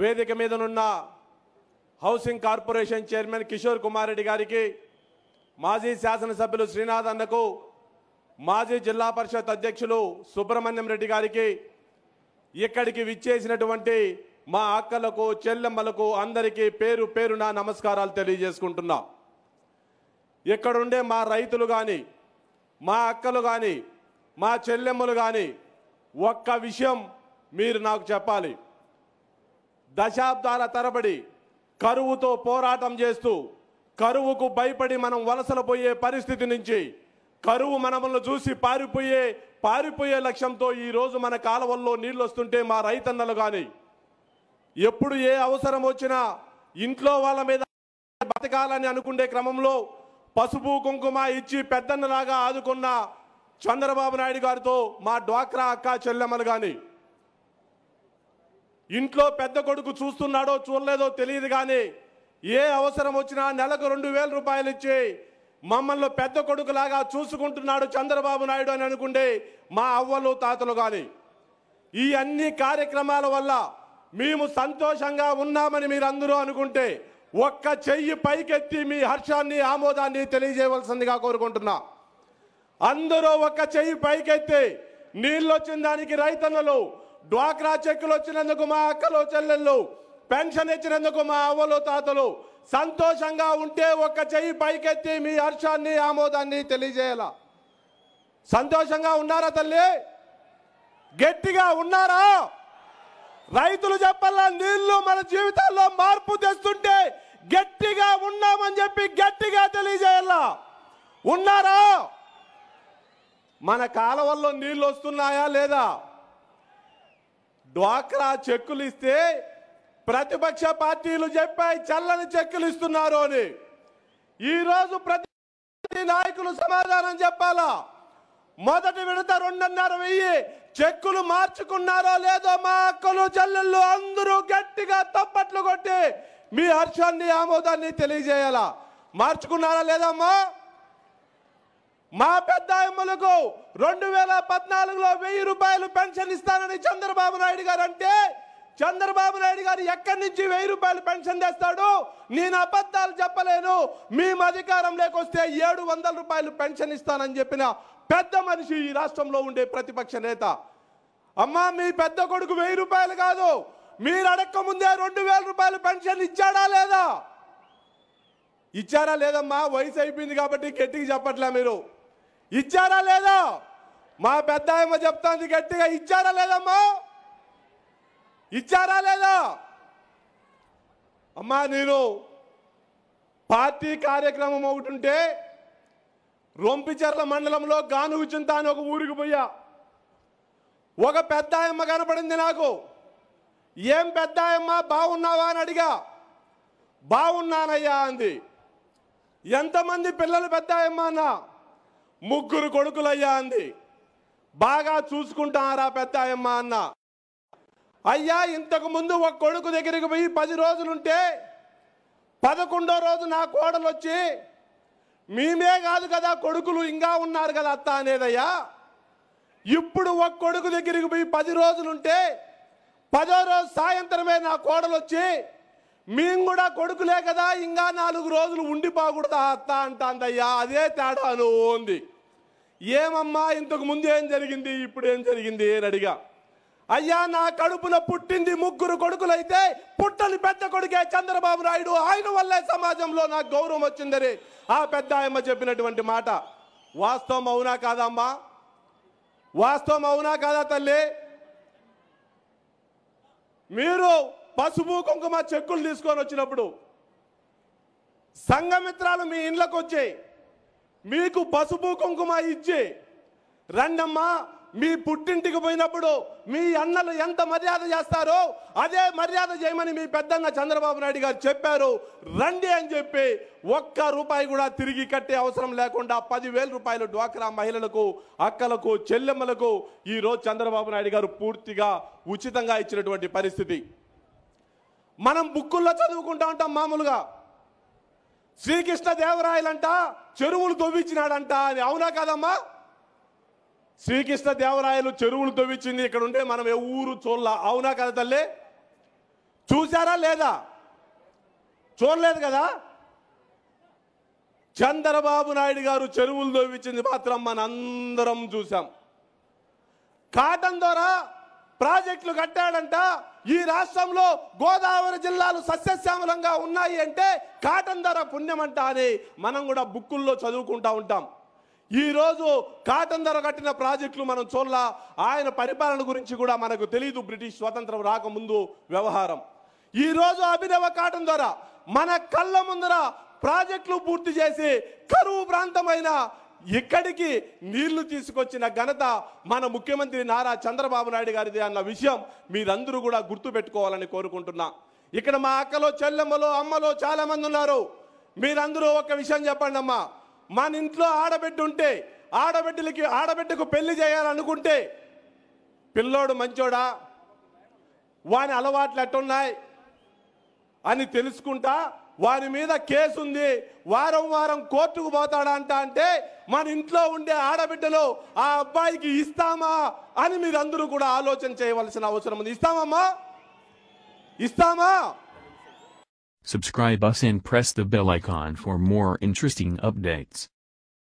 వేదిక మీదనున్న housing corporation chairman Kishore Kumar Reddy గారికి మాజీ శాసనసభ్యులు శ్రీనాథ్ అన్నకు మాజీ జిల్లా పరిషత్ అధ్యక్షులు సుబ్రహ్మణ్యం రెడ్డి గారికి ఇక్కడికి విచ్చేసినటువంటి మా అక్కలకు చెల్లెమ్మలకు అందరికీ పేరు పేరున నమస్కారాలు తెలియజేసుకుంటున్నా. ఇక్కడుండే మా రైతులు కానీ మా అక్కలు కానీ మా చెల్లెమ్మలు కానీ ఒక్క విషయం మీరు నాకు చెప్పాలి. దశాబ్దాల తరబడి కరువుతో పోరాటం చేస్తూ కరువుకు భయపడి మనం వలసలు పోయే పరిస్థితి నుంచి కరువు మనములను చూసి పారిపోయే పారిపోయే లక్ష్యంతో ఈరోజు మన కాలువల్లో నీళ్ళు వస్తుంటే మా రైతన్నలు కానీ ఎప్పుడు ఏ అవసరం వచ్చినా ఇంట్లో వాళ్ళ మీద బతకాలని అనుకునే క్రమంలో పసుపు కుంకుమ ఇచ్చి పెద్దన్నలాగా ఆదుకున్న చంద్రబాబు నాయుడు గారితో మా డ్వాక్రా అక్క చెల్లెమ్మలు కానీ ఇంట్లో పెద్ద కొడుకు చూస్తున్నాడో చూడలేదో తెలియదు కానీ ఏ అవసరం వచ్చినా నెలకు రెండు వేల రూపాయలు ఇచ్చి మమ్మల్ని పెద్ద కొడుకులాగా చూసుకుంటున్నాడు చంద్రబాబు నాయుడు అని అనుకుంటే మా అవ్వలు తాతలు కానీ ఈ అన్ని కార్యక్రమాల వల్ల మేము సంతోషంగా ఉన్నామని మీరందరూ అనుకుంటే ఒక్క చెయ్యి పైకెత్తి మీ హర్షాన్ని ఆమోదాన్ని తెలియజేయవలసిందిగా కోరుకుంటున్నా. అందరూ ఒక్క చెయ్యి పైకెత్తి నీళ్ళొచ్చిన దానికి రైతన్నలు డ్వాక్రా చెక్కులు వచ్చినందుకు మా అక్కలు చెల్లెళ్ళు పెన్షన్ ఇచ్చినందుకు మా అవ్వలు తాతలు సంతోషంగా ఉంటే ఒక్క చెయ్యి పైకెత్తి మీ హర్షాన్ని ఆమోదాన్ని తెలియజేయాల? సంతోషంగా ఉన్నారా తల్లి? గట్టిగా ఉన్నారా? రైతులు చెప్పాలా నీళ్ళు మన జీవితాల్లో మార్పు తెస్తుంటే గట్టిగా ఉన్నామని చెప్పి గట్టిగా తెలియజేయాలా? ఉన్నారా? మన కాలవల్లో నీళ్ళు వస్తున్నాయా లేదా? డ్వాక్రా చెక్కులు ఇస్తే ప్రతిపక్ష పార్టీలు చెప్పాయి చల్లని చెక్కులు ఇస్తున్నారు అని. ఈరోజు ప్రతి నాయకులు సమాధానం చెప్పాలా? మొదటి విడత రెండున్నర వెయ్యి చెక్కులు మార్చుకున్నారో లేదో మా అక్కలు చెల్లెళ్ళు అందరూ గట్టిగా తప్పట్లు కొట్టి మీ హర్షాన్ని ఆమోదాన్ని తెలియజేయాలా? మార్చుకున్నారా లేదమ్మా? మా పెద్ద అమ్మలకు రెండు వేల పద్నాలుగులో వెయ్యి రూపాయలు పెన్షన్ ఇస్తానని చంద్రబాబు నాయుడు గారు అంటే చంద్రబాబు నాయుడు గారు ఎక్కడి నుంచి వెయ్యి రూపాయలు పెన్షన్ తెస్తాడు? నేను అబద్ధాలు చెప్పలేను. మేము అధికారం లేకొస్తే ఏడు వందల రూపాయలు పెన్షన్ ఇస్తానని చెప్పిన పెద్ద మనిషి ఈ రాష్ట్రంలో ఉండే ప్రతిపక్ష నేత. అమ్మా మీ పెద్ద కొడుకు వెయ్యి రూపాయలు కాదు. మీరు అడక్క ముందే రెండు వేల రూపాయలు పెన్షన్ ఇచ్చాడా లేదా? ఇచ్చారా లేదమ్మా? వయసు అయిపోయింది కాబట్టి గట్టిగా చెప్పట్లే మీరు. ఇచ్చారా లేదా? మా పెద్ద ఆయమ్మ చెప్తాంది గట్టిగా ఇచ్చారా లేదమ్మా? ఇచ్చారా లేదా? అమ్మా నేను పార్టీ కార్యక్రమం ఒకటి ఉంటే రొంపిచెర్ల మండలంలో గాను చింత అని ఒక ఊరికి పోయా. ఒక పెద్ద ఆయమ్మ కనపడింది నాకు. ఏం పెద్ద ఆయమ్మ బాగున్నావా అని అడిగా. బాగున్నానయ్యా అంది. ఎంతమంది పిల్లలు పెద్ద ఆయమ్మ అన్న? ముగ్గురు కొడుకులయ్యా అంది. బాగా చూసుకుంటారా పెద్ద ఆయమ్మ అన్న. అయ్యా ఇంతకు ముందు ఒక కొడుకు దగ్గరికి పోయి పది రోజులుంటే పదకొండో రోజు నా కోడలు వచ్చి మేమే కాదు కదా కొడుకులు ఇంకా ఉన్నారు కదా అత్త అనేదయ్యా. ఇప్పుడు ఒక కొడుకు దగ్గరికి పోయి పది రోజులుంటే పదో రోజు సాయంత్రమే నా కోడలు వచ్చి మేము కూడా కొడుకులే కదా ఇంకా నాలుగు రోజులు ఉండిపోకూడదా అత్త అంటాందయ్యా అదే తేడాను ఉంది. ఏమమ్మా ఇంతకు ముందు ఏం జరిగింది ఇప్పుడు ఏం జరిగింది అని అడిగా. అయ్యా నా కడుపులో పుట్టింది ముగ్గురు కొడుకులైతే పుట్టని పెద్ద కొడుకే చంద్రబాబు నాయుడు. ఆయన వల్లే సమాజంలో నాకు గౌరవం వచ్చిందని ఆ పెద్ద ఆయమ్మ చెప్పినటువంటి మాట. వాస్తవం అవునా కాదమ్మా? వాస్తవం అవునా కాదా తల్లి? మీరు పసుపు కుంకుమ చెక్కులు తీసుకొని వచ్చినప్పుడు సంఘమిత్రాలు మీ ఇండ్లకు వచ్చే మీకు పసుపు కుంకుమ ఇచ్చి రండమ్మా మీ పుట్టింటికి పోయినప్పుడు మీ అన్నలు ఎంత మర్యాద చేస్తారో అదే మర్యాద చేయమని మీ పెద్దన్న చంద్రబాబు నాయుడు గారు చెప్పారు. రండి అని చెప్పి ఒక్క రూపాయి కూడా తిరిగి కట్టే అవసరం లేకుండా పదివేల రూపాయలు డ్వాక్రా మహిళలకు అక్కలకు చెల్లెమ్మలకు ఈ రోజు చంద్రబాబు నాయుడు గారు పూర్తిగా ఉచితంగా ఇచ్చినటువంటి పరిస్థితి. మనం బుక్కుల్లో చదువుకుంటా ఉంటాం మామూలుగా. శ్రీకృష్ణ దేవరాయలంట చెరువులు తవ్వించినాడంట అది అవునా కాదమ్మా? శ్రీకృష్ణ దేవరాయలు చెరువులు తవ్వించింది ఇక్కడ ఉంటే మనం ఏ ఊరు చూడలా. అవునా కదా తల్లి? చూసారా లేదా? చూడలేదు కదా? చంద్రబాబు నాయుడు గారు చెరువులు దోవించింది మాత్రం మనందరం చూసాం కాటన్ ద్వారా ప్రాజెక్టులు కట్టాడంట. ఈ రాష్ట్రంలో గోదావరి జిల్లాలు సస్యశ్యామలంగా ఉన్నాయి అంటే కాటన్ ధర పుణ్యమంట అని మనం కూడా బుక్కుల్లో చదువుకుంటా ఉంటాం. ఈ రోజు కాటన్ ధర కట్టిన ప్రాజెక్టులు మనం చూడలా ఆయన పరిపాలన గురించి కూడా మనకు తెలియదు బ్రిటిష్ స్వతంత్రం రాకముందు వ్యవహారం. ఈ రోజు అభినవ కాటన్ ధర మన కళ్ళ ముందర ప్రాజెక్టులు పూర్తి చేసి కరువు ప్రాంతమైన ఇక్కడికి నీళ్ళు తీసుకొచ్చిన ఘనత మన ముఖ్యమంత్రి నారా చంద్రబాబు నాయుడు గారిది అన్న విషయం మీరందరూ కూడా గుర్తు పెట్టుకోవాలని కోరుకుంటున్నా. ఇక్కడ మా అక్కలో చెల్లెమ్మలో అమ్మలో చాలామంది ఉన్నారు. మీరందరూ ఒక విషయం చెప్పండి అమ్మా. మన ఇంట్లో ఆడబిడ్డ ఉంటే ఆడబిడ్డలకి ఆడబిడ్డకు పెళ్ళి చేయాలనుకుంటే పిల్లోడు మంచోడా? వాని అలవాట్లు ఎట్టున్నాయి అని తెలుసుకుంటా వారి మీద కేసు ఉంది. వారం వారం కోర్టుకు పోతాడంట అంటే మన ఇంట్లో ఉండే ఆడబిడ్డలు ఆ అబ్బాయికి ఇస్తామా అని మీరందరూ కూడా ఆలోచన చేయవలసిన అవసరం ఉంది. ఇస్తామమ్మా? ఇస్తామా? Subscribe us and press the bell icon for more interesting updates.